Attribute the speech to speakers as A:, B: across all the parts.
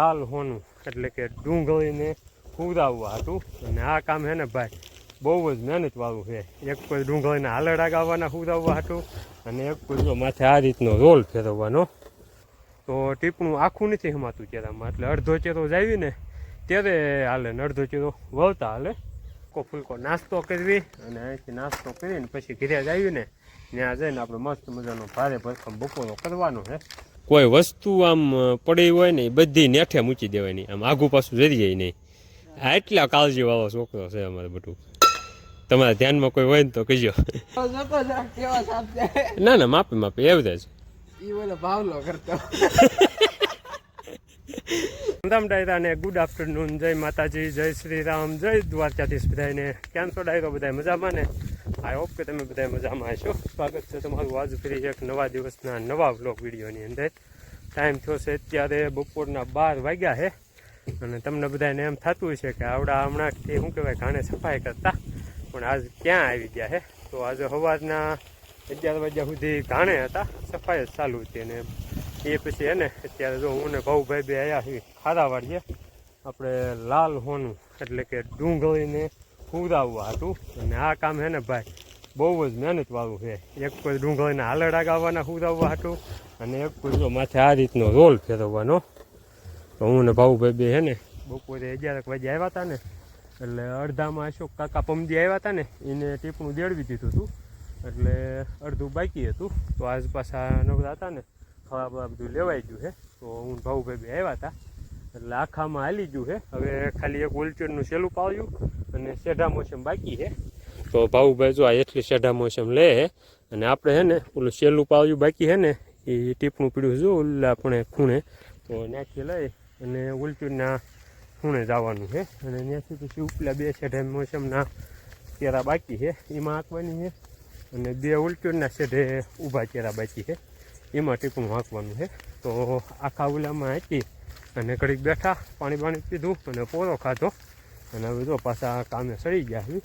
A: લાલ હોનું, એટલે કે ડુંગળીને ફૂરાવવા હતું. અને આ કામ છે ને ભાઈ, બહુ જ મહેનતવાળું છે એક કોઈ ડુંગળીને હાલડા ગાવાના ફૂરાવવા હતું અને એક કોઈ જો માથે આ રીતનો રોલ ફેરવવાનો. તો ટીપણું આખું નથી હમાતું ચેરામાં, એટલે અડધો ચેરો જાવી ને ત્યારે હાલે ને અડધો ચેરો વળતા હાલે. કો ફૂલકો નાસ્તો કરવી અને અહીંથી નાસ્તો કરીને પછી ઘરે જ આવીને ત્યાં જઈને આપણે મસ્ત મજાનો ભારે ભરખમ બપોરો કરવાનો છે કોઈ વસ્તુ આમ પડી હોય ને એ બધી નેઠે મૂકી દેવાની. આમ આઘું પાછું જરી જાય નહીં. એટલા કાળજી વાળો છોકરો છે અમારે બધું. તમારા ધ્યાનમાં કોઈ હોય ને તો કહેજો. ના ના, માપે માપે
B: એવું જ.
A: રામ ડાયરા ને ગુડ આફ્ટરનૂન જય માતાજી, જય શ્રી રામ, જય દ્વારકાધીશ બધાને કેમ છો ડાયરો બધા મજામાં ને? આઈ હોપ કે તમે બધા મજામાં હશો. સ્વાગત છે તમારું આજ ફરી એક નવા દિવસના નવા વ્લોગ વિડીયોની અંદર. ટાઈમ થયો છે અત્યારે બપોરના બાર વાગ્યા છે અને તમને બધાને એમ થતું છે કે આવડા હમણાંથી શું કહેવાય, ઘાણે સફાઈ કરતા. પણ આજ ક્યાં આવી ગયા છે તો આજે સવારના અગિયાર વાગ્યા સુધી ઘાણે હતા. સફાઈ જ ચાલુ હતી અને એ પછી હે ને, અત્યારે જો હું ને ભાઉભાઈ બે આવ્યા છીએ ખારાવાડીએ. આપણે લાલ હોનું, એટલે કે ડુંગળીને ફૂરાવવા હતું. અને આ કામ હે ને ભાઈ, બહુ જ મહેનતવાળું છે. એક કોઈ ડુંગળીને હાલડા ગાવાના ફૂરાવવા હતું અને એક કોઈ જો માથે આ રીતનો રોલ ફેરવવાનો. તો હું ને ભાઉભાઈ બે હે ને, બપોરે અગિયારક વાગે આવ્યા હતા ને, એટલે અડધામાં અશોક કાકા પમજી આવ્યા હતા ને, એને ટીપણું દેડવી દીધું હતું. એટલે અડધું બાકી હતું. તો આસપાસ આ નવરા હતા ને, ખાવા બધું લેવાઈ ગયું છે. તો હું ભાઉભાઈ બે આવ્યા હતા. એટલે આખામાં હાલી ગયું છે. હવે ખાલી એક વ્હીલચેરનું સેલું પાવ્યું અને શેઢા મોસમ બાકી છે. તો ભાઉભાઈ જો આ એટલી શેઢા મોસમ લે છે અને આપણે છે ને ઓલું સેલું પાવ્યું બાકી છે ને, એ ટીપણું પીડ્યું જો ઓલા આપણે ખૂણે. તો ત્યાંથી લઈ અને ઉલચુરના ખૂણે જવાનું છે. અને ત્યાંથી પછી ઉપલા બે સેઢા મોસમના કેરા બાકી છે. એમાં આંકવાની છે અને બે ઉલટુરના સેઢે ઊભા કેરા બાકી છે. એમાં ટીપણું હાંકવાનું છે. તો આખા ઉલામાં હાંકી અને ઘડીક બેઠા, પાણી પાણી પીધું અને પોરો ખાધો. અને હવે જો પાછા કામે સડી ગયા છે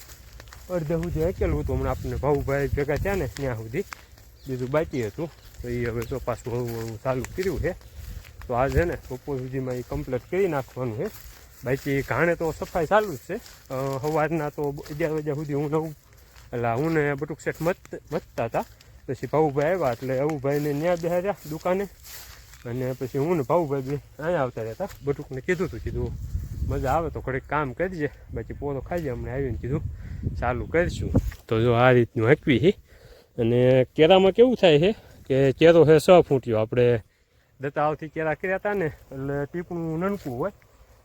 A: અડધે સુધી હાંકેલું હતું. હમણાં આપણને ભાઉભાઈ ભેગા થયા ને ત્યાં સુધી. બીજું બાકી હતું. તો એ હવે જો પાછું હળવું હળવું ચાલુ કર્યું છે તો આ છે ને, બપોર સુધીમાં એ કમ્પ્લીટ કરી નાખવાનું છે બાકી ઘાણે તો સફાઈ ચાલુ જ છે. સવારના તો અગિયાર વાગ્યા સુધી હું નવું. એટલે હું ને બટુક શેઠ મત, મતતા હતા. પછી ભાઉભાઈ આવ્યા એટલે અવુભાઈને ત્યાં બેહાર્યા દુકાને. અને પછી હું ને ભાઉભાઈ અહીંયા આવતા રહેતા. બટુકને કીધું હતું કીધું મજા આવે તો ઘડીક કામ કરજે. બાકી પોરો ખાઈ જાય અમને આવીને કીધું, ચાલુ કરીશું. તો જો આ રીતનું હકવી છે અને કેરામાં કેવું થાય છે કે કેરો છે સ ફૂટ્યો. આપણે દત્તાવથી કેરા કર્યા હતા ને, એટલે ટીપણું નનકું હોય,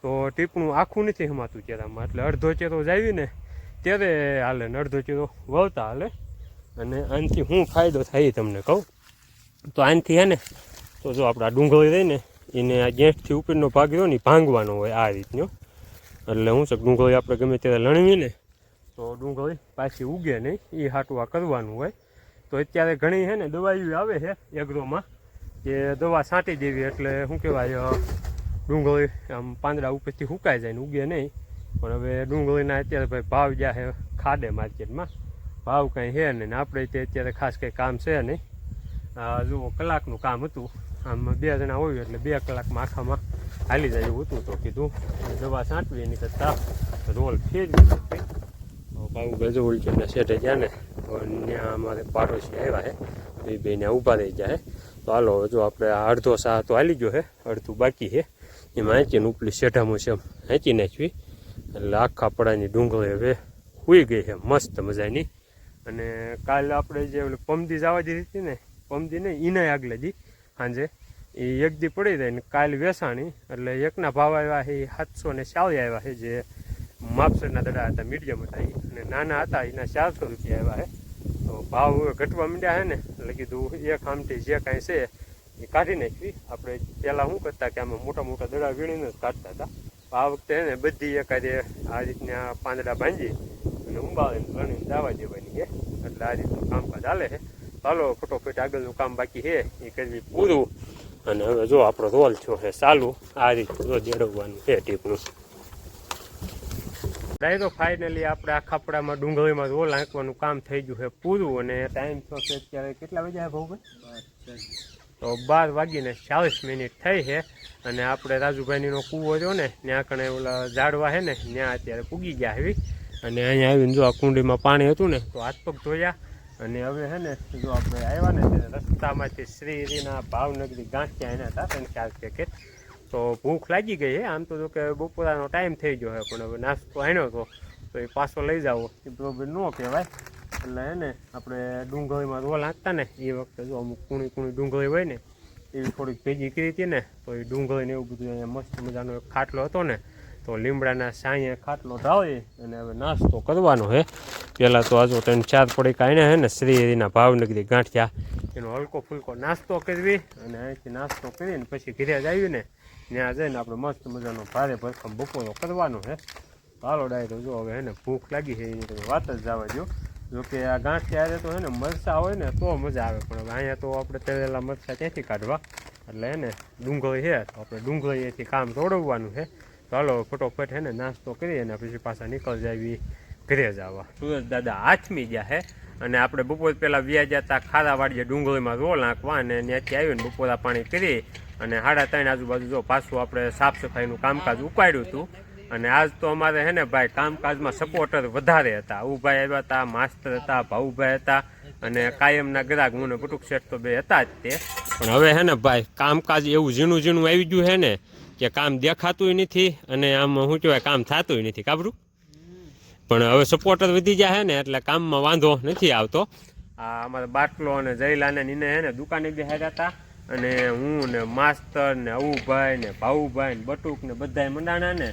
A: તો ટીપણું આખું નથી હમાતું કેરામાં. એટલે અડધો ચેરો જાવી ને ત્યારે હાલે ને અડધો ચેરો વળતા હાલે. અને આનાથી હું ફાયદો થાય તમને કહું. તો આનાથી હે ને તો જો આપણે આ ડુંગળી રહી એને આ ગેસથી ઉપરનો ભાગ રહ્યો ને ભાંગવાનો હોય આ રીતનો. એટલે શું છે, ડુંગળી આપણે ગમે ત્યારે લણવીને તો ડુંગળી પાછી ઉગે નહીં એ હાટું આ કરવાનું હોય. તો અત્યારે ઘણી છે ને દવાઈઓ આવે છે એગ્રોમાં, કે દવા છાંટી દેવી એટલે શું કહેવાય ડુંગળી આમ પાંદડા ઉપરથી સુકાઈ જાય ને ઉગે નહીં. પણ હવે ડુંગળીના અત્યારે ભાઈ ભાવ જ્યાં છે ખાડે માર્કેટમાં. ભાવ કાંઈ છે નહીં ને, આપણે તે અત્યારે ખાસ કંઈ કામ છે નહીં. જુઓ, કલાકનું કામ હતું. આમ બે જણા હોય એટલે બે કલાકમાં આખામાં હાલી જાય એવું હતું તો કીધું. દવા છાંટવી એની કરતાં રોલ ફેરવી ભાવ ગજો ઉલચીના શેઠે ગયા ને. તો ત્યાં અમારે પાડોશી આવ્યા છે એ બેને ઊભા રહી જાય તો હાલો જો આપણે અડધો સા તો હાલી ગયો છે અડધું બાકી છે એમાં હેંચીને ઉપલી શેઠામાં છે હેંચી નાખવી. એટલે આખા પડાની ડુંગળી હવે હુઈ ગઈ છે મસ્ત મજાની. અને કાલે આપણે જે પમદી જવા દીધી હતી ને, પમદી નહીં એના આગલે દી. સાંજે એ એક દી પડી જાય ને કાલ વેસાણી, એટલે એકના ભાવ આવ્યા છે સાતસો ને ચાલી આવ્યા છે જે માપસરના દડા હતા, મીડિયમ હતા. અને નાના હતા, એના ચારસો રૂપિયા આવ્યા છે તો ભાવ ઘટવા માંડ્યા છે ને, એટલે કીધું એક આમથી જે કાંઈ છે, એ કાઢી નાખવી. આપણે પહેલાં શું કરતા કે આમાં મોટા મોટા દડા વીણીને જ કાઢતા હતા. આ વખતે ને બધી એકાદે આ રીતના પાંદડા બાંધી અને ઉંબાળીને ગણીને દાવા દેવાની છે એટલે આ રીતનું કામકાજ ચાલે છે ચાલો ફટોફટ આગળનું કામ બાકી છે એ કરવી પૂરું. અને હવે જો આપણો રોલ થયો છે ચાલુ આ રીતે જો જેડવવાનું છે ટીપનું. ડાયરો ફાઇનલી આપણે આ ખાપડામાં ડુંગળીમાં રોલ આંકવાનું કામ થઈ ગયું છે પૂરું. અને ટાઈમ થયો છે અત્યારે કેટલા વાગ્યા ભાઉભાઈ? તો બાર વાગીને ચાલીસ મિનિટ થઈ છે. અને આપણે રાજુભાઈનો કૂવો રહ્યો ને ત્યાં કણે ઓલા ઝાડવા છે ને ત્યાં અત્યારે પૂગી ગયા આવી અને અહીંયા આવીને જો આ કુંડીમાં પાણી હતું ને તો હાથ પગ ધોયા. અને હવે છે ને, જો આપણે આવ્યા ને રસ્તામાંથી શ્રીના ભાવનગરી ગાંઠિયા એના હતા ત્રણ ચાર પેકેટ તો ભૂખ લાગી ગઈ છે આમ તો જો કે બપોરાનો ટાઈમ થઈ ગયો છે પણ હવે નાસ્તો આણ્યો હતો તો એ પાછો લઈ જાવો. એ બરોબર ન કહેવાય. એટલે હે ને, આપણે ડુંગળીમાં રોલ નાખતા ને, એ વખતે જો અમુક કુણી કુણી ડુંગળી હોય ને, એવી થોડીક ભેગી કરી હતી ને, તો એ ડુંગળી ને એવું બધું અહીંયા મસ્ત મજાનો એક ખાટલો હતો ને, તો લીમડાના સાંયે ખાટલો ધાવે અને હવે નાસ્તો કરવાનો છે પહેલાં તો હજુ ત્રણ ચાર પડી કાંઈ હે ને શ્રીના ભાવનગરી ગાંઠિયા. એનો હલકો ફૂલકો નાસ્તો કરવી અને અહીંથી નાસ્તો કરીને પછી ઘરે જ આવી ને ત્યાં જઈને આપણે મસ્ત મજાનો ભારે ભરખમ બપોરો કરવાનો છે હાલો ડાયરો, જો હવે હે ને ભૂખ લાગી છે, એની તમે વાત જ જવા જો કે આ ગાંઠિયા તો હે ને મરચાં હોય ને તો મજા આવે, પણ હવે અહીંયા તો આપણે તળેલા મરચાં ત્યાંથી કાઢવા? એટલે હે ને ડુંગળી છે તો આપણે ડુંગળીએથી કામ તોડવવાનું છે ચાલો ફટોફટ હે ને નાસ્તો કરી અને પછી પાછા નીકળ જાવી. ઘરે જવા સુરજ દાદા હાથમી ગયા હે. અને આપણે બપોર પહેલાં વ્યાજ્યા હતા ખારા વાળીએ ડુંગળીમાં રોલ નાખવા અને ત્યાંથી આવીને બપોરા પાણી કરી અને સાડા ત્રણ આજુબાજુ જો પાછું આપણે સાફ સફાઈનું કામકાજ ઉપાડ્યું હતું. અને આજ તો અમારે હે ને ભાઈ કામકાજમાં સપોર્ટર વધારે હતા. ઉભાઈ આવ્યા હતા માસ્તર હતા, ભાઉભાઈ હતા અને કાયમના ગ્રાહક મને બટુક શેઠ તો બે હતા જ તે. પણ હવે હે ને ભાઈ કામકાજ એવું ઝીણું ઝીણું આવી ગયું હે ને કે કામ દેખાતું નથી અને આમ શું કહેવાય કામ થતું નથી. કાબરું? પણ હવે સપોર્ટર વધી ગયા છે ને એટલે કામમાં વાંધો નથી આવતો. આ અમારા બાટલો અને જયલાને નીને હે ને દુકાને બેહાડ્યા હતા અને હું ને માસ્તર ને અવુભાઈ ને ભાઉભાઈ ને બટુક ને બધાય મંડાણા ને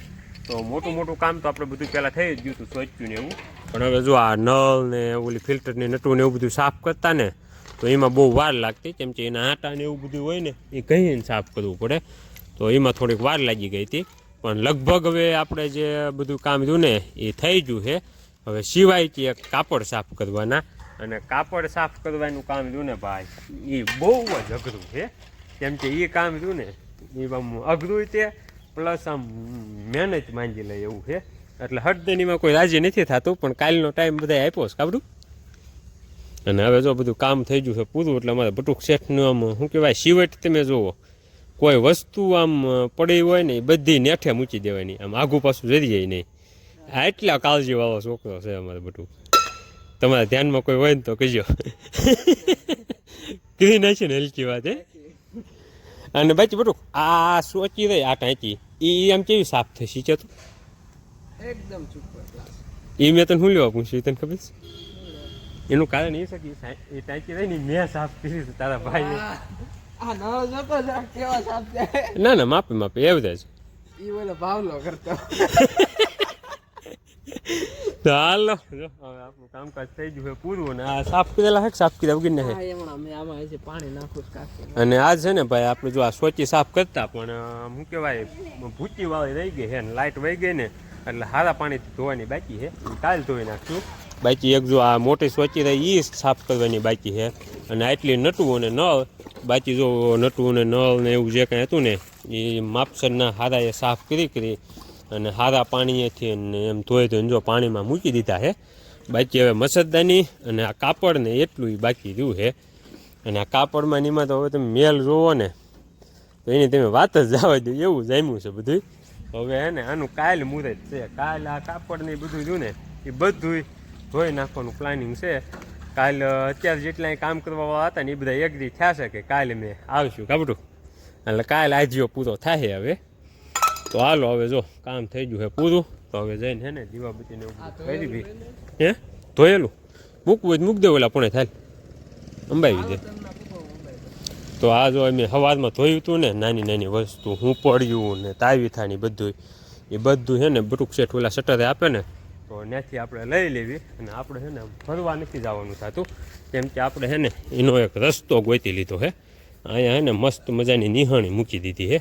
A: તો મોટું મોટું કામ તો આપણે બધું પહેલાં થઈ જ ગયું હતું સોચ્યું ને એવું. પણ હવે જો આ નળ ને ઓલી ફિલ્ટર ને નટું ને એવું બધું સાફ કરતા ને તો એમાં બહુ વાર લાગતી કેમ કે એના આટા ને એવું બધું હોય ને એ કહીને સાફ કરવું પડે. તો એમાં થોડીક વાર લાગી ગઈ હતી. પણ લગભગ હવે આપણે જે બધું કામ જોયું ને, એ થઈ ગયું છે. હવે સિવાય કે કાપડ સાફ કરવાના. અને કાપડ સાફ કરવાનું કામ જોયું ને ભાઈ, એ બહુ જ અઘરું છે. કેમ કે એ કામ જોયું ને, એ આમ અઘરું તે પ્લસ આમ મહેનત માંગી લે એવું છે. એટલે હળદનીમાં કોઈ રાજી નથી થતું, પણ કાલનો ટાઈમ બધા આપ્યો છે કાબડું અને હવે જો બધું કામ થઈ ગયું છે પૂરું, એટલે અમારે બટુક શેઠનું આમ, શું કહેવાય સિવટ તમે જુઓ. કોઈ વસ્તુ આમ પડી હોય ને બધી નેઠે મૂકી દેવાની. આમ આઘું પાછું જરી જાય નહીં. આ એટલા કાળજીવાળો છોકરો છે અમારે બધું. તમારા ધ્યાનમાં કોઈ હોય ને તો કહેજો. કીધી નાખી ને હલકી વાત હે? અને બાકી બટુ આ સોચી રહી આ ટાંકી. એ આમ કેવી સાફ થઈ? શીચે તું?
B: એકદમ
A: એ મેં તને શું લેવા પૂછ્યું? તને ખબર છે? એનું કારણ એ છે કે એ ટાંકી રહી ને મેં સાફ કરી તારા ભાઈ ના ના માપે માપે
B: એવું જ કરતો.
A: તો હાલો જો હવે આપણું કામકાજ થઈ ગયું પૂરું અને આ સાફ કરેલા હે સાફ કર્યા વગર
B: હા
A: નહીં
B: આમાં પાણી નાખું
A: અને આ છે ને ભાઈ આપણે જો આ સોચી સાફ કરતા પણ હું શું કહેવાય ભૂચી વાળી રહી ગઈ છે ને લાઇટ વહી ગઈ ને એટલે સારા પાણીથી ધોવાની બાકી છે. કાલ ધોઈ નાખશું. બાકી એક જો આ મોટી સોચી રહી એ સાફ કરવાની બાકી છે. અને આટલી નટવું અને નળ, બાકી જો નટવું ને નળ ને એવું જે કાંઈ હતું ને એ માપસરના હારા એ સાફ કરી કરી અને હારા પાણીએથી એમ ધોઈ ધોઈને જો પાણીમાં મૂકી દીધા છે. બાકી હવે મસદદાની અને આ કાપડ ને એટલું બાકી રહ્યું છે. અને આ કાપડમાં એમાં તો હવે તમે મેલ જોવો ને, તો એની તમે વાત જ જવા દો, એવું જામ્યું છે બધું હવે હે ને, આનું કાલ મુહૂર્ત છે. કાલ આ કાપડ ને બધું રહ્યું ને એ બધું ધોઈ નાખવાનું પ્લાનિંગ છે. કાલ અત્યારે જેટલા કામ કરવાવાળા હતા ને એ બધા એગ્રી થયા છે કે કાલે મેં આવશું, ગાબડું. એટલે કાલ આજીઓ પૂરો થાય હવે. તો હાલો, હવે જો, કામ થઈ ગયું છે પૂરું. તો હવે જઈને હે ને દીવાબત્તીને કરી દીધી હે? ધોયેલું? મૂકવું હોય મૂક દે ઓલા પણ થાય અંબાવી દે. તો આ જો અમે સવારમાં ધોયું હતું ને, નાની નાની વસ્તુ, હું પડ્યું ને, તાવી થાની બધું એ બધું છે ને, બટુક શેઠ ઓલા શટરે આપે ને તો ત્યાંથી આપણે લઈ લેવી અને આપણે છે ને ફરવા નથી જવાનું થતું. કેમ કે આપણે છે ને એનો એક રસ્તો ગોતી લીધો છે અહીંયા છે ને મસ્ત મજાની નિહાણી મૂકી દીધી છે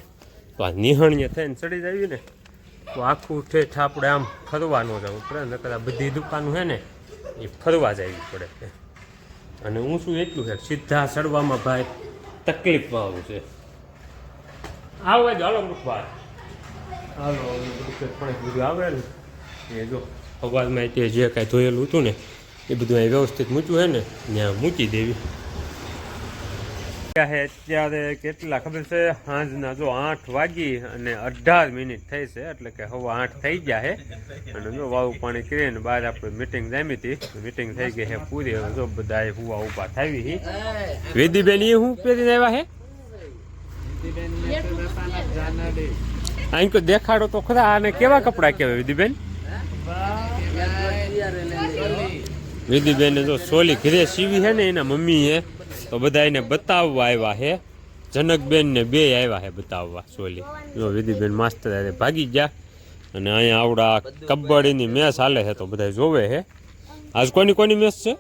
A: તો આ નિહાણીએ થઈને ચડી જાવી ને, તો આખું ઠેઠ આપણે આમ ફરવા ન જવું પડે, નકર આ બધી દુકાનો છે ને એ ફરવા જવી પડે અને હું શું એટલું છે, સીધા ચડવામાં ભાઈ તકલીફ આવું છે. આવે જ, હાલો મુખભાઈ હાલો પણ બીજું આવે ને, એ જો. અવાજમાં તે જે કાંઈ ધોયેલું હતું ને એ બધું અહીં વ્યવસ્થિત મૂક્યું હોય ને ત્યાં મૂકી દેવી. છે અત્યારે કેટલા ખબર છે? સાંજના જો આઠ વાગી અને અઢાર મિનિટ થઈ છે એટલે કે હવે આઠ થઈ ગયા છે અને જો વાવું પાણી કરીને બહાર આપણે મિટિંગ જામી હતી. મિટિંગ થઈ ગઈ છે પૂરી. હવે જો બધા હુવા ઊભા થાવી હી. વિધિબેન એ હું પહેરીને આવ્યા હે? અહીં તો દેખાડો તો ખરા આને કેવા કપડાં કહેવાય વિધિબેન વિધિબેને જો સોલી ઘરે સીવી છે ને એના મમ્મી એ તો બધા એને બતાવવા આવ્યા છે જનકબેન ને બે આવ્યા છે બતાવવા સોલી. જો વિધિબેન માસ્તર ભાગી ગયા અને અહીંયા આવડા કબડ્ડીની મેચ હાલે છે તો બધા જોવે છે આજ કોની કોની મેચ છે?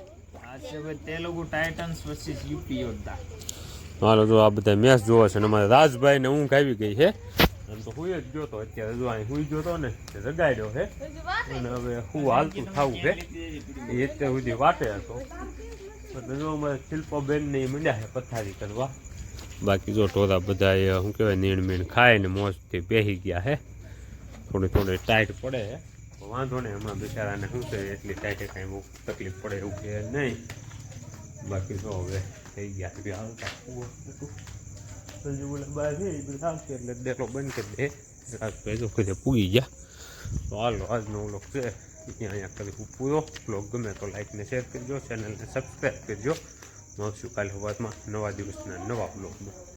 A: હાલો જો આ બધા મેચ જોવે છે અને અમારા રાજભાઈ ને ઊંઘ આવી ગઈ છે આમ તો હુઈ જ ગયો તો અત્યારે જો અહીં હુઈ ગયો તો ને તે જગાડ્યો છે અને હવે હું હાલતું થવું છે એ અત્યાર સુધી વાટે હતો. એટલે જો અમારે શિલ્પાબેન ને મંડ્યા છે પથારી કરવા. બાકી જો ટોરા બધા એ શું કહેવાય નીણ મીણ ખાય ને મોજથી બેસી ગયા હે. થોડી થોડી ટાઈટ પડે વાંધો નહીં હમણાં બિચારાને શું છે એટલી ટાઈટે કાંઈ બહુ તકલીફ પડે એવું કે નહીં. બાકી જો હવે થઈ ગયા હાલતા સંજુ બોલે બહાર આવશે એટલે ડેલો બંધ કરી દે રાજભાઈ તો ગયા તો હાલો આજનો વ્લોગ છે અહીંયા અહીંયા કરી પૂરો વ્લોગ ગમે તો લાઈકને શેર કરજો ચેનલને સબસ્ક્રાઈબ કરજો મળશું કાલે સવારમાં નવા દિવસના નવા વ્લોગમાં